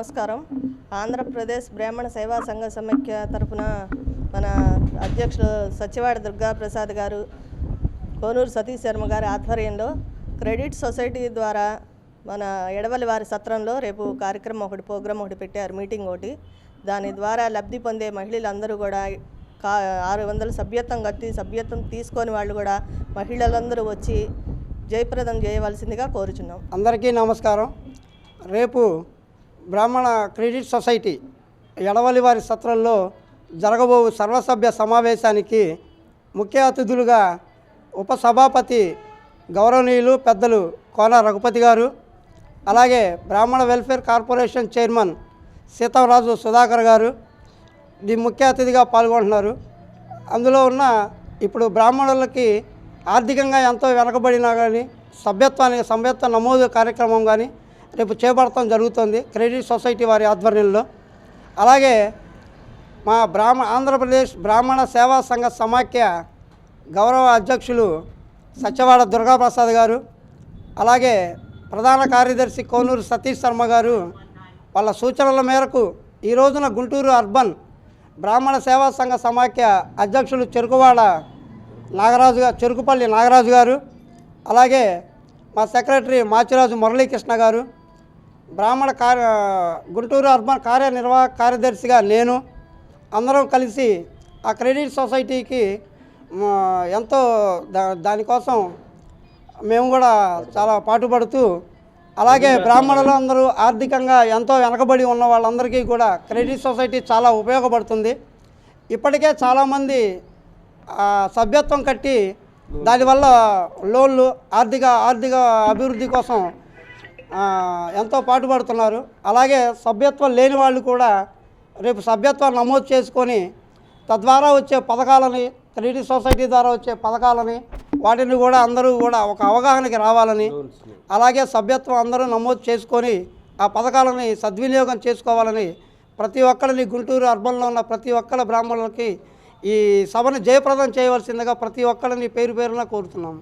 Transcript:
నమస్కారం. ఆంధ్రప్రదేశ్ బ్రాహ్మణ సేవా సంఘ సమైక్య తరపున మన అధ్యక్షులు సత్యవాడ దుర్గా ప్రసాద్ గారు కోనూరు సతీష్ శర్మ గారి ఆధ్వర్యంలో క్రెడిట్ సొసైటీ ద్వారా మన ఎడవలి వారి సత్రంలో రేపు కార్యక్రమం ఒకటి ప్రోగ్రాం ఒకటి పెట్టారు మీటింగ్ ఒకటి. దాని ద్వారా లబ్ధి పొందే మహిళలందరూ కూడా కా ఆరు వందల సభ్యత్వం కట్టి సభ్యత్వం తీసుకొని వాళ్ళు కూడా మహిళలందరూ వచ్చి జయప్రదం చేయవలసిందిగా కోరుచున్నాం. అందరికీ నమస్కారం. రేపు బ్రాహ్మణ క్రెడిట్ సొసైటీ ఎడవలి వారి సత్రంలో జరగబో సర్వసభ్య సమావేశానికి ముఖ్య అతిథులుగా ఉపసభాపతి గౌరవనీయులు పెద్దలు కోన రఘుపతి గారు అలాగే Brahmana welfare corporation chairman Seetharaju Sudhakar గారు ఈ ముఖ్య అతిథిగా పాల్గొంటున్నారు. అందులో ఉన్న ఇప్పుడు బ్రాహ్మణులకి ఆర్థికంగా ఎంతో వెనకబడినా కానీ సభ్యత్వానికి సభ్యత్వ నమోదు కార్యక్రమం కానీ రేపు చేపడటం జరుగుతుంది. క్రెడిట్ సొసైటీ వారి ఆధ్వర్యంలో. అలాగే మా బ్రాహ్మ ఆంధ్రప్రదేశ్ బ్రాహ్మణ సేవా సంఘ సమాఖ్య గౌరవ అధ్యక్షులు సత్యవాడ దుర్గాప్రసాద్ గారు అలాగే ప్రధాన కార్యదర్శి కోనూరు సతీష్ శర్మ గారు వాళ్ళ సూచనల మేరకు ఈ రోజున గుంటూరు అర్బన్ బ్రాహ్మణ సేవా సంఘ సమాఖ్య అధ్యక్షులు చెరుకువాడ నాగరాజు గారు చెరుకుపల్లి నాగరాజు గారు అలాగే మా సెక్రటరీ మాచిరాజు మురళీకృష్ణ గారు బ్రాహ్మణ కార్య గుంటూరు అర్బన్ కార్యనిర్వాహక కార్యదర్శిగా నేను అందరం కలిసి ఆ క్రెడిట్ సొసైటీకి ఎంతో దా దానికోసం మేము కూడా చాలా పాటుపడుతూ అలాగే బ్రాహ్మణులు అందరూ ఆర్థికంగా ఎంతో వెనకబడి ఉన్న వాళ్ళందరికీ కూడా క్రెడిట్ సొసైటీ చాలా ఉపయోగపడుతుంది. ఇప్పటికే చాలామంది సభ్యత్వం కట్టి దానివల్ల లోన్లు ఆర్థిక ఆర్థిక అభివృద్ధి కోసం ఎంతో పాటుపడుతున్నారు. అలాగే సభ్యత్వం లేని వాళ్ళు కూడా రేపు సభ్యత్వం నమోదు చేసుకొని తద్వారా వచ్చే పథకాలని త్రీడీ సొసైటీ ద్వారా వచ్చే పథకాలని వాటిని కూడా అందరూ కూడా ఒక అవగాహనకి రావాలని అలాగే సభ్యత్వం అందరూ నమోదు చేసుకొని ఆ పథకాలని సద్వినియోగం చేసుకోవాలని ప్రతి ఒక్కరిని గుంటూరు అర్బన్లో ఉన్న ప్రతి ఒక్కరి బ్రాహ్మణులకి ఈ సభను జయప్రదం చేయవలసిందిగా ప్రతి ఒక్కరిని పేరు పేరున కోరుతున్నాము.